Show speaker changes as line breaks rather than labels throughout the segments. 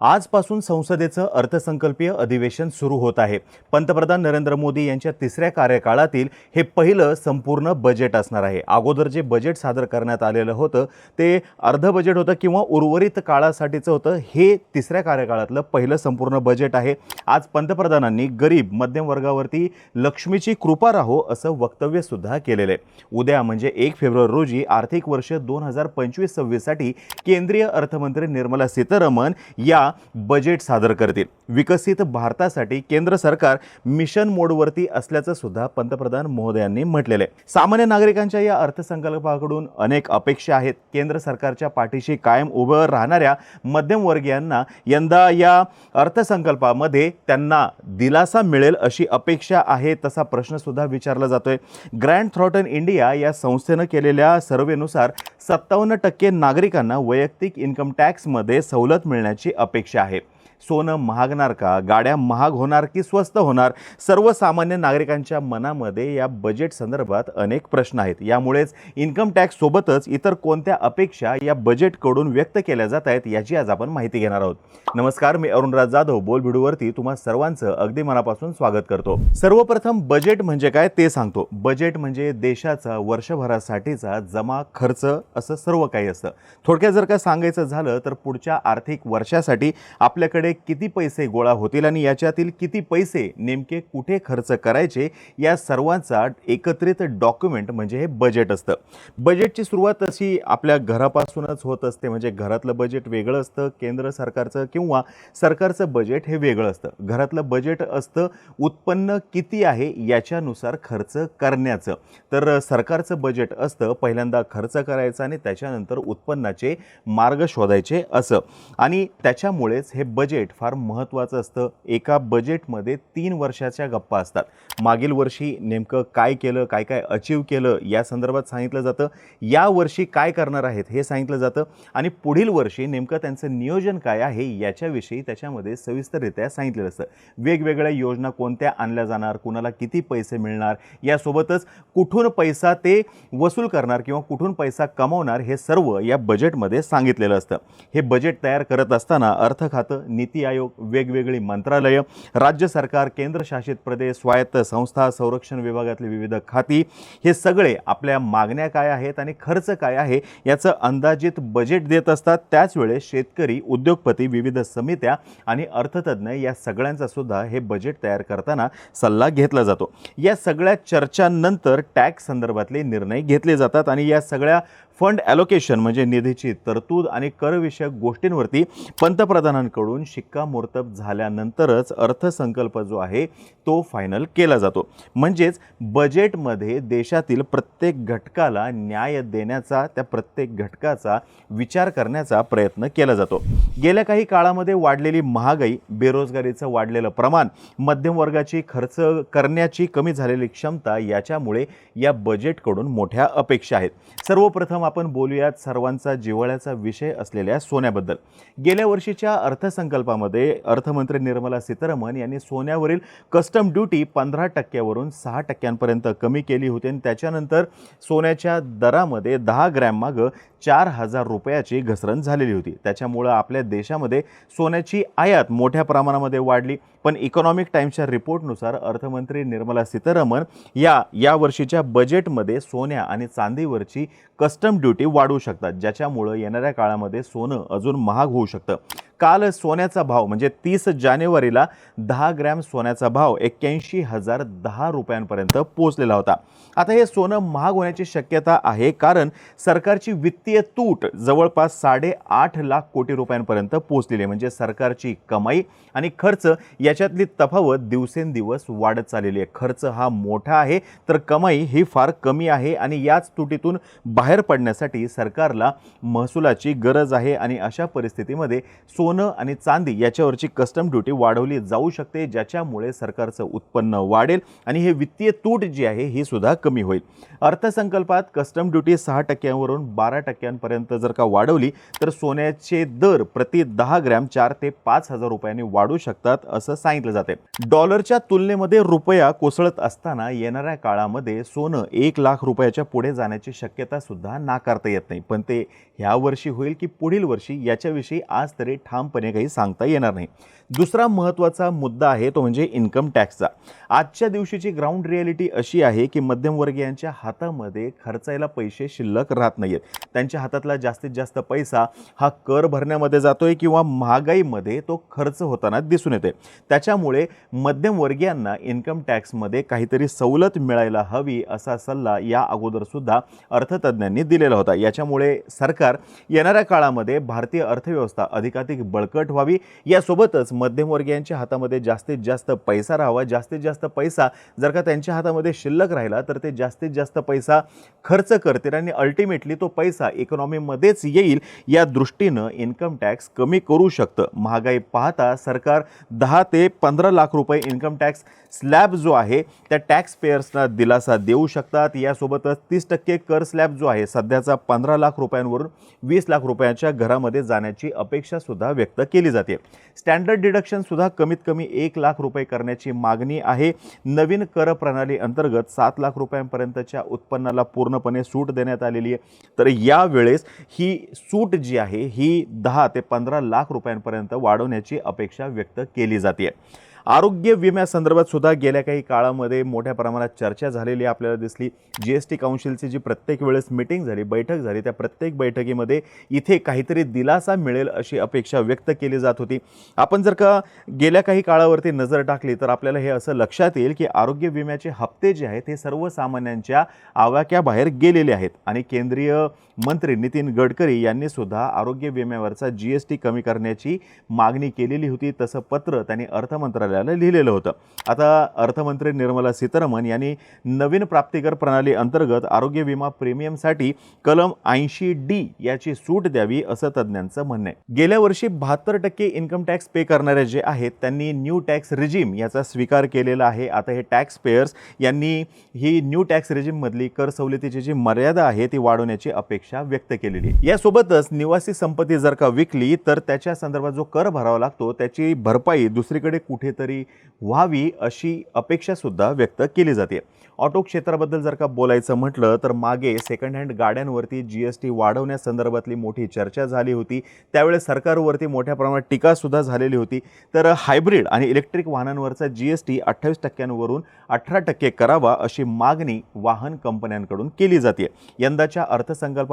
आजपासून संसदेचं अर्थसंकल्पीय अधिवेशन सुरू होत आहे. पंतप्रधान नरेंद्र मोदी यांच्या तिसऱ्या कार्यकाळातील हे पहिलं संपूर्ण बजेट असणार आहे. अगोदर जे बजेट सादर करण्यात आलेलं होतं ते अर्ध बजेट होतं किंवा उर्वरित काळासाठीचं होतं हे तिसऱ्या कार्यकाळातलं पहिलं संपूर्ण बजेट आहे. आज पंतप्रधानांनी गरीब मध्यम वर्गावरती लक्ष्मीची कृपा राहो असं वक्तव्यसुद्धा केलेलं आहे. उद्या म्हणजे एक फेब्रुवारी रोजी आर्थिक वर्ष दोन हजार पंचवीस सव्वीससाठी केंद्रीय अर्थमंत्री निर्मला सीतारामन या बजेट सादर करतील. विकसित भारतासाठी केंद्र सरकार मिशन मोडवरती असल्याचं सुद्धा पंतप्रधान महोदयांनी म्हटलेलं आहे. सामान्य नागरिकांच्या या अर्थसंकल्पाकडून अनेक अपेक्षा आहेत. केंद्र सरकारच्या पाठीशी कायम उभं राहणाऱ्या मध्यमवर्गीयांना यंदा या अर्थसंकल्पामध्ये त्यांना दिलासा मिळेल अशी अपेक्षा आहे तसा प्रश्नसुद्धा विचारला जातोय. ग्रँड थ्रॉटन इंडिया या संस्थेनं केलेल्या सर्वेनुसार सत्तावन्न टक्के नागरिकांना वैयक्तिक इन्कम टॅक्समध्ये सवलत मिळण्याची अपेक्षा अपेक्षा आहे. सोनं महागणार का? गाड्या महाग होणार की स्वस्त होणार? सर्वसामान्य नागरिकांच्या मनामध्ये या बजेट संदर्भात अनेक प्रश्न आहेत. यामुळेच इन्कम टॅक्ससोबतच इतर कोणत्या अपेक्षा या बजेटकडून व्यक्त केल्या जात आहेत याची आज आपण माहिती घेणार आहोत. नमस्कार मी अरुणराज जाधव. बोल व्हिडिओवरती तुम्हा सर्वांचं अगदी मनापासून स्वागत करतो. सर्वप्रथम बजेट म्हणजे काय ते सांगतो. बजेट म्हणजे देशाचा वर्षभरासाठीचा जमा खर्च असं सर्व काही असतं. थोडक्यात जर का सांगायचं झालं तर पुढच्या आर्थिक वर्षासाठी आपल्याकडे किती पैसे गोळा होतील आणि याच्यातील किती पैसे नेमके कुठे खर्च करायचे या सर्वांचा एकत्रित डॉक्युमेंट म्हणजे हे बजेट असतं. बजेटची सुरुवात अशी आपल्या घरापासूनच होत असते म्हणजे घरातलं बजेट वेगळं असतं केंद्र सरकारचं किंवा सरकारचं बजेट हे वेगळं असतं. घरातलं बजेट असतं उत्पन्न किती आहे याच्यानुसार खर्च करण्याचं. तर सरकारचं बजेट असतं पहिल्यांदा खर्च करायचा आणि त्याच्यानंतर उत्पन्नाचे मार्ग शोधायचे असं. आणि त्याच्यामुळेच हे बजेट फार महत्त्वाचं असतं. एका बजेटमध्ये तीन वर्षाच्या गप्पा असतात. मागील वर्षी नेमकं काय केलं काय काय अचीव केलं या संदर्भात सांगितलं जातं. या वर्षी काय करणार आहेत हे सांगितलं जातं. आणि पुढील वर्षी नेमकं त्यांचं नियोजन काय आहे याच्याविषयी त्याच्यामध्ये सविस्तररित्या सांगितलेलं असतं. वेगवेगळ्या योजना कोणत्या आणल्या जाणार कुणाला किती पैसे मिळणार यासोबतच कुठून पैसा ते वसूल करणार किंवा कुठून पैसा कमवणार हे सर्व या बजेटमध्ये सांगितलेलं असतं. हे बजेट तयार करत असताना अर्थ खातं नीती नीती आयोग वेगवेगळी मंत्रालयं राज्य सरकार केंद्रशासित प्रदेश स्वायत्त संस्था संरक्षण विभागातली विविध खाती हे सगळे आपल्या मागण्या काय आहेत आणि खर्च काय आहे याचं अंदाजित बजेट देत असतात. त्याच वेळेस शेतकरी उद्योगपती विविध समित्या आणि अर्थतज्ज्ञ या सगळ्यांचा सुद्धा हे बजेट तयार करताना सल्ला घेतला जातो. या सगळ्या चर्चांनंतर टॅक्स संदर्भातले निर्णय घेतले जातात आणि या सगळ्या फंड ॲलोकेशन म्हणजे निधीची तरतूद आणि करविषयक गोष्टींवरती पंतप्रधानांकडून शिक्कामोर्तब झाल्यानंतरच अर्थसंकल्प जो आहे तो फायनल केला जातो. म्हणजेच बजेटमध्ये देशातील प्रत्येक घटकाला न्याय देण्याचा त्या प्रत्येक घटकाचा विचार करण्याचा प्रयत्न केला जातो. गेल्या काही काळामध्ये वाढलेली महागाई बेरोजगारीचं वाढलेलं प्रमाण मध्यमवर्गाची खर्च करण्याची कमी झालेली क्षमता याच्यामुळे या बजेटकडून मोठ्या अपेक्षा आहेत. सर्वप्रथम आपण बोलूयात सर्वांचा जिव्हाळ्याचा विषय असलेल्या सोन्याबद्दल. गेल्या वर्षीच्या अर्थसंकल्पामध्ये अर्थमंत्री निर्मला सीतारामन यांनी सोन्यावरील कस्टम ड्युटी पंधरा टक्क्यावरून सहा टक्क्यांपर्यंत कमी केली होती आणि त्याच्यानंतर सोन्याच्या दरामध्ये दहा ग्रॅममागं चार हजार रुपयाची घसरण झालेली होती. त्याच्यामुळं आपल्या देशामध्ये सोन्याची आयात मोठ्या प्रमाणामध्ये वाढली. पण इकॉनॉमिक टाईम्सच्या रिपोर्टनुसार अर्थमंत्री निर्मला सीतारामन या या वर्षीच्या बजेटमध्ये सोन्या आणि चांदीवरची कस्टम ड्युटी वाढू शकतात ज्याच्यामुळं येणाऱ्या काळामध्ये सोनं अजून महाग होऊ शकतं. काल सोन्याचा भाव म्हणजे तीस जानेवारीला दहा ग्रॅम सोन्याचा भाव एक्क्याऐंशी हजार दहा रुपयांपर्यंत पोहोचलेला होता. आता हे सोनं महाग होण्याची शक्यता आहे कारण सरकारची वित्तीय तूट जवळपास साडेआठ लाख कोटी रुपयांपर्यंत पोहोचलेली आहे. म्हणजे सरकारची कमाई आणि खर्च याच्यातली तफावत दिवसेंदिवस वाढत चाललेली आहे. खर्च हा मोठा आहे तर कमाई ही फार कमी आहे आणि याच तुटीतून बाहेर पडण्यासाठी सरकारला महसुलाची गरज आहे आणि अशा परिस्थितीमध्ये सोनं आणि चांदी याच्यावरची कस्टम ड्युटी वाढवली जाऊ शकते ज्याच्यामुळे सरकारचं उत्पन्न वाढेल आणि हे वित्तीय तूट जी आहे ही सुद्धा कमी होईल. अर्थसंकल्पात कस्टम ड्युटी सहा टक्क्यांवरून बारा टक्क्यांपर्यंत जर का वाढवली तर सोन्याचे दर प्रति दहा ग्रॅम चार ते पाच हजार रुपयांनी वाढू शकतात असं सांगितलं जाते. डॉलरच्या तुलनेमध्ये रुपया कोसळत असताना येणाऱ्या काळामध्ये सोनं एक लाख रुपयाच्या पुढे जाण्याची शक्यता सुद्धा नाकारता येत नाही. पण ते ह्या वर्षी होईल की पुढील वर्षी याच्याविषयी आज तरी ठाम ठामपणे काही सांगता येणार नाही. दुसरा महत्त्वाचा मुद्दा आहे तो म्हणजे इन्कम टॅक्सचा आजच्या दिवशीची ग्राउंड रिॲलिटी अशी आहे की मध्यमवर्गीयांच्या हातामध्ये खर्चायला पैसे शिल्लक राहत नाही आहेत त्यांच्या हातातला जास्तीत जास्त पैसा हा कर भरण्यामध्ये जातोय किंवा महागाईमध्ये तो खर्च होताना दिसून येते त्याच्यामुळे मध्यमवर्गीयांना इन्कम टॅक्समध्ये काहीतरी सवलत मिळायला हवी असा सल्ला या अगोदरसुद्धा अर्थतज्ज्ञांनी दिलेला होता. याच्यामुळे सरकार येणाऱ्या काळामध्ये भारतीय अर्थव्यवस्था अधिकाधिक बळकट व्हावी. यासोबतच मध्यमवर्गीयांच्या हातामध्ये जास्तीत जास्त पैसा राहावा. जास्तीत जास्त पैसा जर का त्यांच्या हातामध्ये शिल्लक राहिला तर ते जास्तीत जास्त पैसा खर्च करतील आणि अल्टिमेटली तो पैसा इकॉनॉमीमध्येच येईल. या दृष्टीनं इन्कम टॅक्स कमी करू शकतं. महागाई पाहता सरकार दहा ते पंधरा लाख रुपये इन्कम टॅक्स स्लॅब जो आहे त्या टॅक्स पेयर्सना दिलासा देऊ शकतात. यासोबतच तीस टक्के कर स्लॅब जो आहे सध्याचा पंधरा लाख रुपयांवरून वीस लाख रुपयांच्या घरामध्ये जाण्याची अपेक्षासुद्धा व्यक्त केली जाते. स्टँडर्ड डिडक्शनसुद्धा कमीत कमी एक लाख रुपये करण्याची मागणी आहे. नवीन कर प्रणाली अंतर्गत सात लाख रुपयांपर्यंतच्या उत्पन्नाला पूर्णपणे सूट देण्यात आलेली आहे. तर यावेळेस ही सूट जी आहे ही दहा ते पंधरा लाख रुपयांपर्यंत वाढवण्याची अपेक्षा व्यक्त केली जाते. आरोग्य विम्यासंदर्भात सुद्धा गेल्या काही काळामध्ये मोठ्या प्रमाणात चर्चा झालेली आपल्याला दिसली. जी एस टी काउन्सिलची जी प्रत्येक वेळेस मिटिंग झाली बैठक झाली त्या प्रत्येक बैठकीमध्ये इथे काहीतरी दिलासा मिळेल अशी अपेक्षा व्यक्त केली जात होती. आपण जर का गेल्या काही काळावरती नजर टाकली तर आपल्याला हे असं लक्षात येईल की आरोग्य विम्याचे हप्ते जे आहेत हे सर्वसामान्यांच्या आवाक्याबाहेर गेलेले आहेत. आणि केंद्रीय मंत्री नितीन गडकरी यांनी सुद्धा आरोग्य विम्यावरचा जी एस टी कमी करण्याची मागणी केलेली होती तसं पत्र त्यांनी अर्थ मंत्रालयाला लिहिलेलं होतं. आता अर्थमंत्री निर्मला सीतारामन यांनी नवीन प्राप्तिकर प्रणाली अंतर्गत आरोग्य विमा प्रीमियमसाठी कलम ऐंशी डी याची सूट द्यावी असं तज्ज्ञांचं म्हणणं आहे. गेल्या वर्षी बहात्तर टक्के इन्कम टॅक्स पे करणारे जे आहेत त्यांनी न्यू टॅक्स रिजिम याचा स्वीकार केलेला आहे. आता हे टॅक्स पेयर्स यांनी ही न्यू टॅक्स रिजिममधली कर सवलतीची जी मर्यादा आहे ती वाढवण्याची अपेक्षा व्यक्त केलेली आहे. यासोबतच निवासी संपत्ती जर का विकली तर त्याच्या संदर्भात जो कर भरावा लागतो त्याची भरपाई दुसरीकडे कुठेतरी व्हावी अशी अपेक्षा सुद्धा व्यक्त केली जाते. ऑटो क्षेत्राबद्दल जर का बोलायचं म्हटलं तर मागे सेकंड हँड गाड्यांवरती जी एस टी वाढवण्यासंदर्भातली मोठी चर्चा झाली होती. त्यावेळेस सरकारवरती मोठ्या प्रमाणात टीकासुद्धा झालेली होती. तर हायब्रिड आणि इलेक्ट्रिक वाहनांवरचा जी एस टी अठ्ठावीस टक्क्यांवरून अठरा टक्के करावा अशी मागणी वाहन कंपन्यांकडून केली जाते. यंदाच्या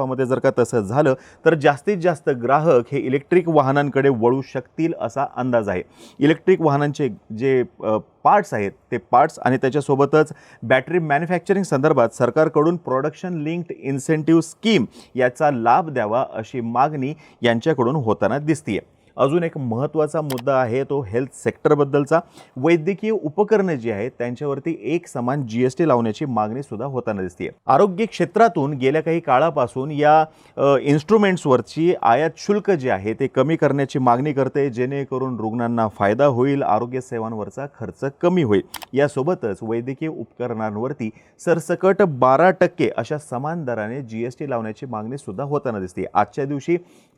अर्थसंकल्पामध्ये जर का तसं झालं तर जास्तीत जास्त ग्राहक हे इलेक्ट्रिक वाहनांकडे वळू शकतील असा अंदाज आहे. इलेक्ट्रिक वाहनांचे जे पार्ट्स आहेत ते पार्ट्स आणि त्याच्यासोबतच बॅटरी मॅन्युफॅक्चरिंग संदर्भात सरकारकडून प्रोडक्शन लिंक्ड इन्सेंटिव्ह स्कीम याचा लाभ द्यावा अशी मागणी यांच्याकडून होताना दिसतीये. अजून एक महत्त्वाचा मुद्दा आहे तो हेल्थ सेक्टरबद्दलचा वैद्यकीय उपकरणं जी आहेत त्यांच्यावरती एक समान जी एस टी लावण्याची मागणीसुद्धा होताना दिसते आरोग्य क्षेत्रातून गेल्या काही काळापासून या इन्स्ट्रुमेंट्सवरची आयात शुल्क जे आहे ते कमी करण्याची मागणी करते. जेणेकरून रुग्णांना फायदा होईल आरोग्य सेवांवरचा खर्च कमी होईल. यासोबतच वैद्यकीय उपकरणांवरती सरसकट बारा टक्के अशा समान दराने जी एस टी लावण्याची मागणीसुद्धा होताना दिसते आजच्या दिवशी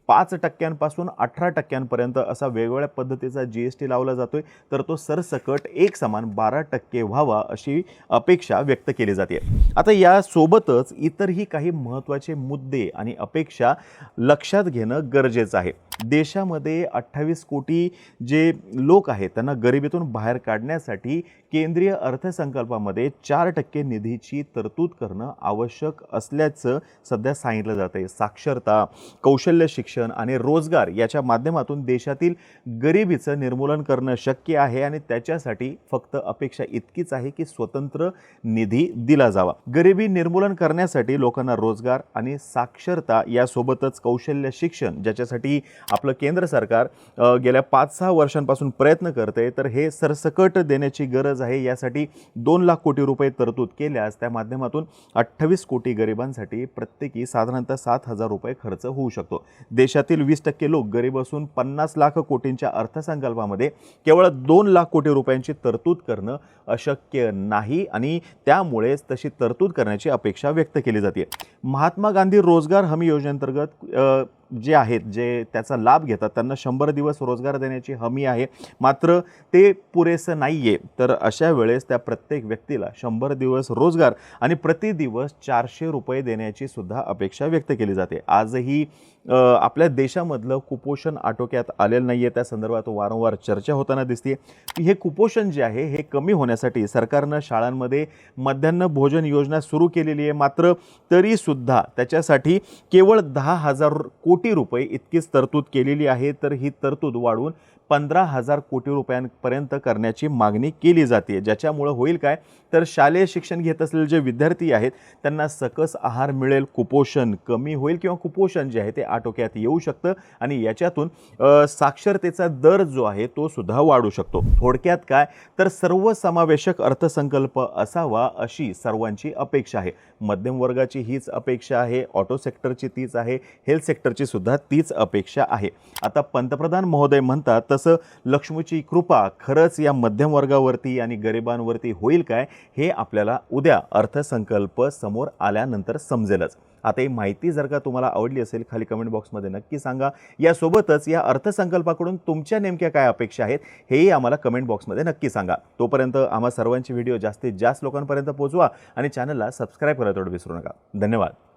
पाच टक्क्यांपासून अठरा टक्क्यांपर्यंत असा वेगवेगळ्या पद्धतीचा जी एस टी लावला जातोय. तर तो सरसकट एक समान बारा टक्के व्हावा अशी अपेक्षा व्यक्त केली जाते. आता यासोबतच इतरही काही महत्त्वाचे मुद्दे आणि अपेक्षा लक्षात घेणं गरजेचं आहे. देशामध्ये अठ्ठावीस कोटी जे लोक आहेत त्यांना गरिबीतून बाहेर काढण्यासाठी केंद्रीय अर्थसंकल्पामध्ये चार टक्के निधीची तरतूद करणं आवश्यक असल्याचं सध्या सांगितलं जात आहे. साक्षरता कौशल्य शिक्षण आणि रोजगार याच्या माध्यमातून देशातील गरिबीचं निर्मूलन करणं शक्य आहे आणि त्याच्यासाठी फक्त अपेक्षा इतकीच आहे की स्वतंत्र निधी दिला जावा. गरिबी निर्मूलन करण्यासाठी लोकांना रोजगार आणि साक्षरता यासोबतच कौशल्य शिक्षण ज्याच्यासाठी आपलं केंद्र सरकार गेल्या पाच सहा वर्षांपासून प्रयत्न करते तर हे सरसकट देण्याची गरज आहे. यासाठी दोन लाख कोटी रुपये तरतूद केल्यास त्या माध्यमातून अठ्ठावीस कोटी गरिबांसाठी प्रत्येकी साधारणतः सात हजार रुपये खर्च होऊ शकतो. देशातील वीस टक्के लोक गरीब असून पन्नास लाख कोटींच्या अर्थसंकल्पामध्ये केवळ दोन लाख कोटी रुपयांची तरतूद करणं अशक्य नाही आणि त्यामुळेच तशी तरतूद करण्याची अपेक्षा व्यक्त केली जाते. महात्मा गांधी रोजगार हमी योजनेअंतर्गत जे आहेत जे त्याचा लाभ घेतात त्यांना शंभर दिवस रोजगार देण्याची हमी आहे. मात्र ते पुरेसं नाही आहे तर अशा वेळेस त्या प्रत्येक व्यक्तीला शंभर दिवस रोजगार आणि प्रति दिवस चारशे रुपये देण्याची सुद्धा अपेक्षा व्यक्त केली जाते. आजही आपल्या देशामधलं कुपोषण आटोक्यात आलेलं नाही आहे त्या संदर्भात वारंवार चर्चा होताना दिसते की हे कुपोषण जे आहे हे कमी होण्यासाठी सरकारनं शाळांमध्ये मध्यान्ह भोजन योजना सुरू केलेली आहे. मात्र तरीसुद्धा त्याच्यासाठी केवळ दहा हजार कोटी रुपये इतकीच तरतूद केलेली आहे. तर ही तरतूद वाढवून पंधरा हजार कोटी रुपयांपर्यंत करण्याची मागणी केली जाते. ज्याच्यामुळं होईल काय? तर शालेय शिक्षण घेत असलेले जे विद्यार्थी आहेत त्यांना सकस आहार मिळेल कुपोषण कमी होईल किंवा कुपोषण जे आहे ते आटोक्यात येऊ शकतं आणि याच्यातून साक्षरतेचा दर जो आहे तो सुद्धा वाढू शकतो. थोडक्यात काय? तर सर्वसमावेशक अर्थसंकल्प असावा अशी सर्वांची अपेक्षा आहे. मध्यम वर्गाची हीच अपेक्षा आहे ऑटो सेक्टरची तीच आहे हेल्थ सेक्टरची सुद्धा तीच अपेक्षा आहे. आता पंतप्रधान महोदय म्हणतात तसं लक्ष्मीची कृपा खरंच या मध्यम वर्गावरती आणि गरिबांवरती होईल काय हे आपल्याला उद्या अर्थसंकल्प समोर आल्यानंतर समजेलच. आता ही माहिती जर का तुम्हाला आवडली असेल खाली कमेंट बॉक्समध्ये नक्की सांगा. यासोबतच या अर्थसंकल्पाकडून तुमच्या नेमक्या काय अपेक्षा आहेत हेही आम्हाला कमेंट बॉक्समध्ये नक्की सांगा. तोपर्यंत आम्हा सर्वांची व्हिडिओ जास्तीत जास्त लोकांपर्यंत पोहोचवा आणि चॅनलला सबस्क्राईब करायला तेवढं विसरू नका. धन्यवाद.